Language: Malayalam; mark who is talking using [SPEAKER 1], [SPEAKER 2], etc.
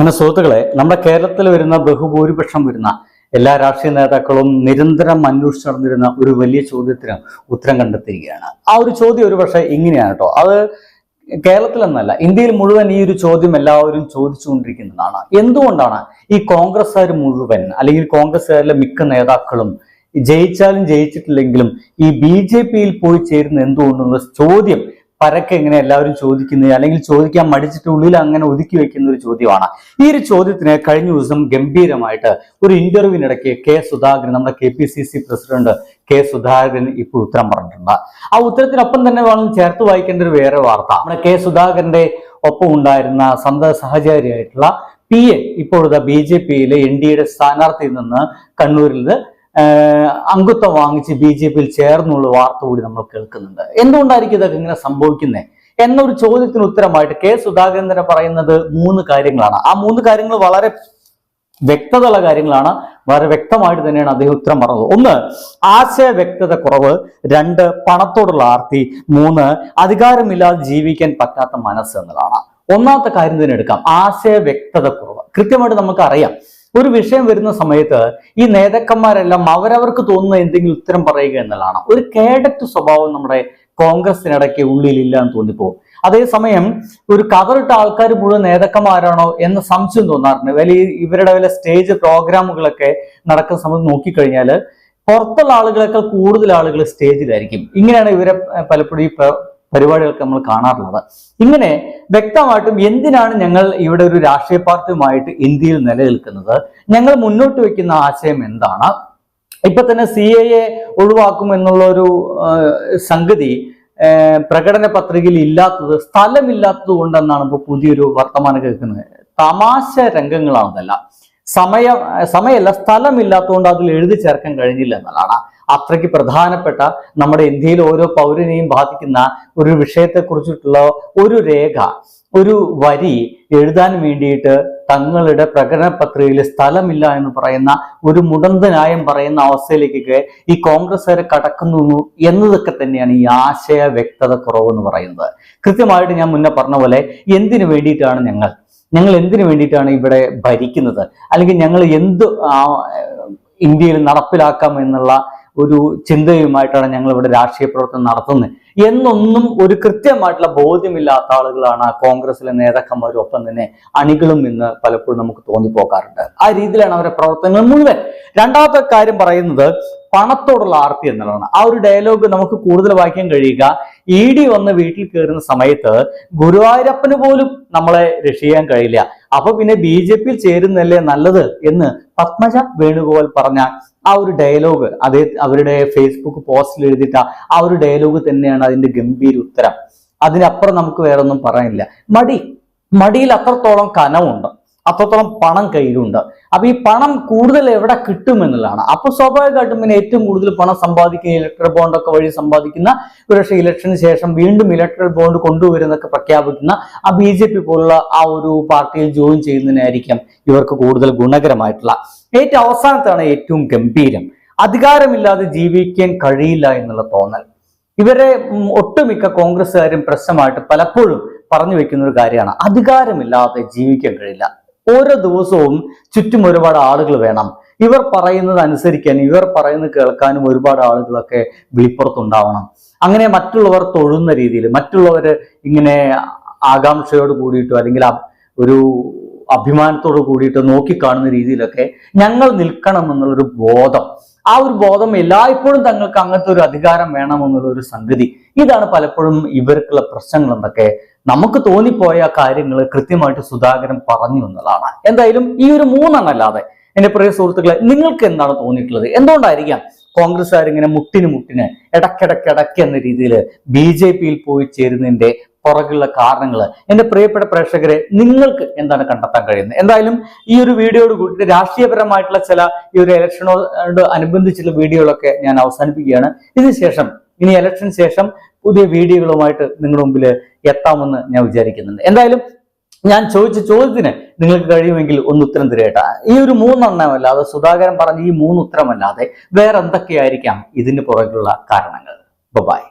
[SPEAKER 1] അങ്ങനെ സുഹൃത്തുക്കളെ നമ്മുടെ കേരളത്തിൽ വരുന്ന ബഹുഭൂരിപക്ഷം വരുന്ന എല്ലാ രാഷ്ട്രീയ നേതാക്കളും നിരന്തരം അന്വേഷിച്ചു നടന്നിരുന്ന ഒരു വലിയ ചോദ്യത്തിന് ഉത്തരം കണ്ടെത്തിയിരിക്കുകയാണ്. ആ ഒരു ചോദ്യം ഒരു പക്ഷേ ഇങ്ങനെയാണ് കേട്ടോ. അത് കേരളത്തിലെന്നല്ല ഇന്ത്യയിൽ മുഴുവൻ ഈ ഒരു ചോദ്യം എല്ലാവരും ചോദിച്ചുകൊണ്ടിരിക്കുന്നതാണ്. എന്തുകൊണ്ടാണ് ഈ കോൺഗ്രസ്സുകാർ മുഴുവൻ അല്ലെങ്കിൽ കോൺഗ്രസ്സുകാരിലെ മിക്ക നേതാക്കളും ജയിച്ചാലും ജയിച്ചിട്ടില്ലെങ്കിലും ഈ ബി ജെ പിയിൽ പോയി ചേരുന്ന എന്തുകൊണ്ടുള്ള ചോദ്യം പരക്കെ ഇങ്ങനെ എല്ലാവരും ചോദിക്കുന്നത് അല്ലെങ്കിൽ ചോദിക്കാൻ മടിച്ചിട്ട് ഉള്ളിൽ അങ്ങനെ ഒതുക്കി വെക്കുന്ന ഒരു ചോദ്യമാണ്. ഈ ഒരു ചോദ്യത്തിന് കഴിഞ്ഞ ദിവസം ഗംഭീരമായിട്ട് ഒരു ഇന്റർവ്യൂവിനിടയ്ക്ക് കെ സുധാകരൻ നമ്മുടെ കെ പ്രസിഡന്റ് കെ സുധാകരൻ ഇപ്പോൾ ഉത്തരം പറഞ്ഞിട്ടുണ്ട്. ആ ഉത്തരത്തിനൊപ്പം തന്നെ വേണം ചേർത്ത് വായിക്കേണ്ട ഒരു വേറെ വാർത്ത. നമ്മുടെ കെ സുധാകരന്റെ ഒപ്പം ഉണ്ടായിരുന്ന സ്വന്തം സഹചാരിയായിട്ടുള്ള പി എ ഇപ്പോഴത്തെ ബി ജെ പിയിലെ എൻ ഡി എയുടെ സ്ഥാനാർത്ഥിയിൽ നിന്ന് കണ്ണൂരിൽ അംഗത്വം വാങ്ങിച്ച് ബി ജെ പിയിൽ ചേർന്നുള്ള വാർത്ത കൂടി നമ്മൾ കേൾക്കുന്നുണ്ട്. എന്തുകൊണ്ടായിരിക്കും ഇതൊക്കെ ഇങ്ങനെ സംഭവിക്കുന്നത് എന്നൊരു ചോദ്യത്തിന് ഉത്തരമായിട്ട് കെ സുധാകരൻ പറയുന്നത് മൂന്ന് കാര്യങ്ങളാണ്. ആ മൂന്ന് കാര്യങ്ങൾ വളരെ വ്യക്തതയുള്ള കാര്യങ്ങളാണ്. വളരെ വ്യക്തമായിട്ട് തന്നെയാണ് അദ്ദേഹം ഉത്തരം പറഞ്ഞത്. ഒന്ന് ആശയ വ്യക്തത കുറവ്. രണ്ട് പണത്തോടുള്ള ആർത്തി. മൂന്ന് അധികാരമില്ലാതെ ജീവിക്കാൻ പറ്റാത്ത മനസ്സ് എന്നതാണ് ഒന്നാമത്തെ കാര്യം തന്നെ എടുക്കാം. ആശയ വ്യക്തത കുറവ്. കൃത്യമായിട്ട് നമുക്ക് അറിയാം ഒരു വിഷയം വരുന്ന സമയത്ത് ഈ നേതാക്കന്മാരെല്ലാം അവരവർക്ക് തോന്നുന്ന എന്തെങ്കിലും ഉത്തരം പറയുക എന്നുള്ളതാണ്. ഒരു കേഡറ്റ് സ്വഭാവം നമ്മുടെ കോൺഗ്രസിനിടയ്ക്ക് ഉള്ളിലില്ല എന്ന് തോന്നിപ്പോകും അതേസമയം ഒരു കവറിട്ട ആൾക്കാർ മുഴുവൻ നേതാക്കന്മാരാണോ എന്ന സംശയം തോന്നാറുണ്ട്. വലിയ ഇവരുടെ വല്ല സ്റ്റേജ് പ്രോഗ്രാമുകളൊക്കെ നടക്കുന്ന സമയത്ത് നോക്കിക്കഴിഞ്ഞാൽ പുറത്തുള്ള ആളുകളെക്കാൾ കൂടുതൽ ആളുകൾ സ്റ്റേജിലായിരിക്കും. ഇങ്ങനെയാണ് ഇവരെ പലപ്പോഴും ഈ പരിപാടികളൊക്കെ നമ്മൾ കാണാറുള്ളത്. ഇങ്ങനെ വ്യക്തമായിട്ടും എന്തിനാണ് ഞങ്ങൾ ഇവിടെ ഒരു രാഷ്ട്രീയ പാർട്ടിയുമായിട്ട് ഇന്ത്യയിൽ നിലനിൽക്കുന്നത്? ഞങ്ങൾ മുന്നോട്ട് വയ്ക്കുന്ന ആശയം എന്താണ്? ഇപ്പൊ തന്നെ സി എ എ ഒഴിവാക്കും എന്നുള്ള ഒരു സംഗതി പ്രകടന പത്രികയിൽ ഇല്ലാത്തത് സ്ഥലമില്ലാത്തത് കൊണ്ടെന്നാണ് ഇപ്പോൾ പുതിയൊരു വർത്തമാനം കേൾക്കുന്നത്. തമാശ രംഗങ്ങളാണെന്നല്ല സമയം സമയമല്ല സ്ഥലമില്ലാത്തതുകൊണ്ട് അതിൽ എഴുതി ചേർക്കാൻ കഴിഞ്ഞില്ല എന്നതാണ് അത്രയ്ക്ക് പ്രധാനപ്പെട്ട നമ്മുടെ ഇന്ത്യയിൽ ഓരോ പൗരനെയും ബാധിക്കുന്ന ഒരു വിഷയത്തെക്കുറിച്ചിട്ടുള്ള ഒരു രേഖ ഒരു വരി എഴുതാൻ വേണ്ടിയിട്ട് തങ്ങളുടെ പ്രകടന പത്രികയിൽ സ്ഥലമില്ല എന്ന് പറയുന്ന ഒരു മുടന്തനായം പറയുന്ന അവസ്ഥയിലേക്കൊക്കെ ഈ കോൺഗ്രസ്സുകാരെ കടക്കുന്നു എന്നതൊക്കെ തന്നെയാണ് ഈ ആശയ വ്യക്തത കുറവ് എന്ന് പറയുന്നത്. കൃത്യമായിട്ട് ഞാൻ മുന്നേ പറഞ്ഞ പോലെ എന്തിനു വേണ്ടിയിട്ടാണ് ഞങ്ങൾ? ഞങ്ങൾ എന്തിനു വേണ്ടിയിട്ടാണ് ഇവിടെ ഭരിക്കുന്നത്? അല്ലെങ്കിൽ ഞങ്ങൾ എന്ത് ഇന്ത്യയിൽ നടപ്പിലാക്കാം എന്നുള്ള ഒരു ചിന്തയുമായിട്ടാണ് ഞങ്ങൾ ഇവിടെ രാഷ്ട്രീയ പ്രവർത്തനം നടത്തുന്നത്. എന്നൊന്നും ഒരു കൃത്യമായിട്ടുള്ള ബോധ്യമില്ലാത്ത ആളുകളാണ് കോൺഗ്രസിലെ നേതാക്കന്മാരും ഒപ്പം തന്നെ അണികളും എന്ന് പലപ്പോഴും നമുക്ക് തോന്നിപ്പോക്കാറുണ്ട്. ആ രീതിയിലാണ് അവരുടെ പ്രവർത്തനങ്ങൾ മുഴുവൻ. രണ്ടാമത്തെ കാര്യം പറയുന്നത് പണത്തോടുള്ള ആർത്തി എന്നുള്ളതാണ്. ആ ഒരു ഡയലോഗ് നമുക്ക് കൂടുതൽ വായിക്കാൻ കഴിയുക. ഇ ഡി വന്ന് വീട്ടിൽ കയറുന്ന സമയത്ത് ഗുരുവായൂരപ്പന് പോലും നമ്മളെ രക്ഷിക്കാൻ കഴിയില്ല. അപ്പൊ പിന്നെ ബി ജെ പിയിൽ ചേരുന്നല്ലേ നല്ലത് എന്ന് പത്മജ വേണുഗോപാൽ പറഞ്ഞ ആ ഒരു ഡയലോഗ് അതേ അവരുടെ ഫേസ്ബുക്ക് പോസ്റ്റിൽ എഴുതിയിട്ട ആ ഒരു ഡയലോഗ് തന്നെയാണ് അതിന്റെ ഗംഭീര ഉത്തരം. അതിനപ്പുറം നമുക്ക് വേറെ ഒന്നും പറയാനില്ല. മടി മടിയിൽ അത്രത്തോളം കനമുണ്ട് അത്രത്തോളം പണം കയ്യിലുണ്ട്. അപ്പൊ ഈ പണം കൂടുതൽ എവിടെ കിട്ടും എന്നുള്ളതാണ്. അപ്പൊ സ്വാഭാവികമായിട്ടും പിന്നെ ഏറ്റവും കൂടുതൽ പണം സമ്പാദിക്കുന്ന ഇലക്ട്രൽ ബോണ്ട് ഒക്കെ വഴി സമ്പാദിക്കുന്ന ഒരുപക്ഷെ ഇലക്ഷന് ശേഷം വീണ്ടും ഇലക്ട്രൽ ബോണ്ട് കൊണ്ടുവരുന്നൊക്കെ പ്രഖ്യാപിക്കുന്ന ആ ബി ജെ പി പോലുള്ള ആ ഒരു പാർട്ടിയിൽ ജോയിൻ ചെയ്യുന്നതിനായിരിക്കും ഇവർക്ക് കൂടുതൽ ഗുണകരമായിട്ടുള്ള. ഏറ്റവും അവസാനത്താണ് ഏറ്റവും ഗംഭീരം. അധികാരമില്ലാതെ ജീവിക്കാൻ കഴിയില്ല എന്നുള്ള തോന്നൽ. ഇവരെ ഒട്ടുമിക്ക കോൺഗ്രസ്സുകാരും പ്രശ്നമായിട്ട് പലപ്പോഴും പറഞ്ഞു വെക്കുന്ന ഒരു കാര്യമാണ്. അധികാരമില്ലാതെ ജീവിക്കാൻ കഴിയില്ല. ഓരോ ദിവസവും ചുറ്റും ഒരുപാട് ആളുകൾ വേണം. ഇവർ പറയുന്നത് അനുസരിക്കാൻ ഇവർ പറയുന്നത് കേൾക്കാനും ഒരുപാട് ആളുകളൊക്കെ വിളിപ്പുറത്തുണ്ടാവണം. അങ്ങനെ മറ്റുള്ളവർ തൊഴുന്ന രീതിയിൽ മറ്റുള്ളവർ ഇങ്ങനെ ആകാംക്ഷയോട് കൂടിയിട്ടോ അല്ലെങ്കിൽ ഒരു അഭിമാനത്തോട് കൂടിയിട്ട് നോക്കിക്കാണുന്ന രീതിയിലൊക്കെ ഞങ്ങൾ നിൽക്കണം എന്നുള്ളൊരു ബോധം. ആ ഒരു ബോധം എല്ലായ്പ്പോഴും തങ്ങൾക്ക് അങ്ങനത്തെ ഒരു അധികാരം വേണമെന്നുള്ള ഒരു സംഗതി. ഇതാണ് പലപ്പോഴും ഇവർക്കുള്ള പ്രശ്നങ്ങൾ എന്തൊക്കെ നമുക്ക് തോന്നിപ്പോയ കാര്യങ്ങൾ കൃത്യമായിട്ട് സുധാകരൻ പറഞ്ഞു എന്നുള്ളതാണ്. എന്തായാലും ഈ ഒരു മൂന്നെണ്ണം അല്ലാതെ എന്റെ പ്രിയ സുഹൃത്തുക്കളെ നിങ്ങൾക്ക് എന്താണ് തോന്നിയിട്ടുള്ളത്? എന്തുകൊണ്ടായിരിക്കാം കോൺഗ്രസ്സുകാർ ഇങ്ങനെ മുട്ടിന് മുട്ടിന് ഇടക്കിടക്കിടക്ക് എന്ന രീതിയിൽ ബി ജെ പിയിൽ പോയി ചേരുന്നതിന്റെ പുറകുള്ള കാരണങ്ങൾ എന്റെ പ്രിയപ്പെട്ട പ്രേക്ഷകരെ നിങ്ങൾക്ക് എന്താണ് കണ്ടെത്താൻ കഴിയുന്നത്? എന്തായാലും ഈ ഒരു വീഡിയോയോട് കൂടി രാഷ്ട്രീയപരമായിട്ടുള്ള ചില ഈ ഒരു ഇലക്ഷനോട് അനുബന്ധിച്ചുള്ള വീഡിയോകളൊക്കെ ഞാൻ അവസാനിപ്പിക്കുകയാണ്. ഇതിനുശേഷം ഇനി ഇലക്ഷൻ ശേഷം പുതിയ വീഡിയോകളുമായിട്ട് നിങ്ങളുടെ മുമ്പിൽ എത്താമെന്ന് ഞാൻ വിചാരിക്കുന്നുണ്ട്. എന്തായാലും ഞാൻ ചോദിച്ച ചോദ്യത്തിന് നിങ്ങൾക്ക് കഴിയുമെങ്കിൽ ഒന്ന് ഉത്തരം തരേട്ട ഈ ഒരു മൂന്നെണ്ണമല്ലാതെ സുധാകരൻ പറഞ്ഞ ഈ മൂന്ന് ഉത്തരമല്ലാതെ വേറെ ഇതിന് പുറകിലുള്ള കാരണങ്ങൾ? ബൈ